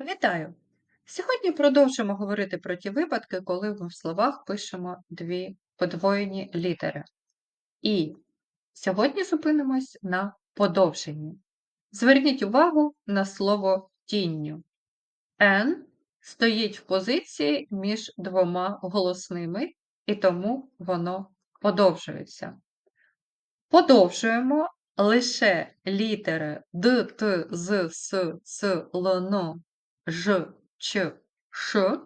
Вітаю! Сьогодні продовжимо говорити про ті випадки, коли ми в словах пишемо дві подвоєні літери. І сьогодні зупинимось на подовженні. Зверніть увагу на слово тінню. Н стоїть в позиції між двома голосними, і тому воно подовжується. Подовжуємо лише літери Д, Т, З, С, Ц, Л, Н, Ж, Ч, Ш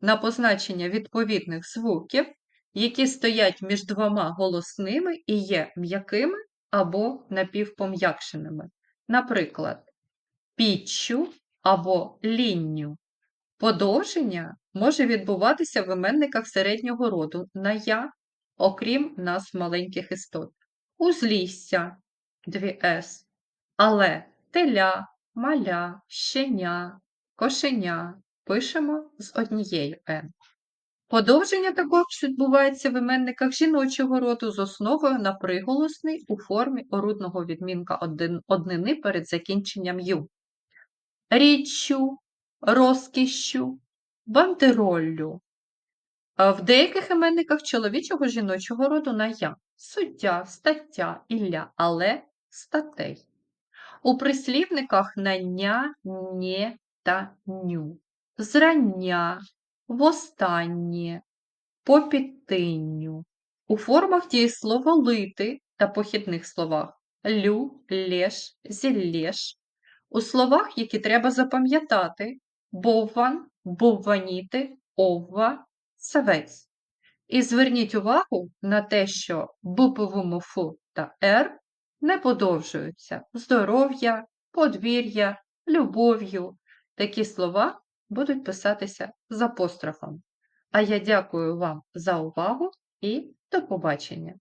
на позначення відповідних звуків, які стоять між двома голосними і є м'якими або напівпом'якшеними. Наприклад, піччю або лінню. Подовження може відбуватися в іменниках середнього роду на я, окрім нас маленьких істот. Узлісся дві С, але теля, маля, щеня, кошеня пишемо з однією Н. Подовження також відбувається в іменниках жіночого роду з основою на приголосний у формі орудного відмінка однини перед закінченням ю. Річчю, розкішшю, бандероллю. В деяких іменниках чоловічого жіночого роду на я суття, стаття, ілля, але статей. У прислівниках на ня, нє та ню. Зрання, востаннє, по підтинню. У формах дієслова лити та похідних словах лю, лєш, зіллєш. У словах, які треба запам'ятати бовван, бовваніти, овва, савець. І зверніть увагу на те, що букву фу та р не подовжуються здоров'я, подвір'я, любов'ю. Такі слова будуть писатися з апострофом. А я дякую вам за увагу і до побачення!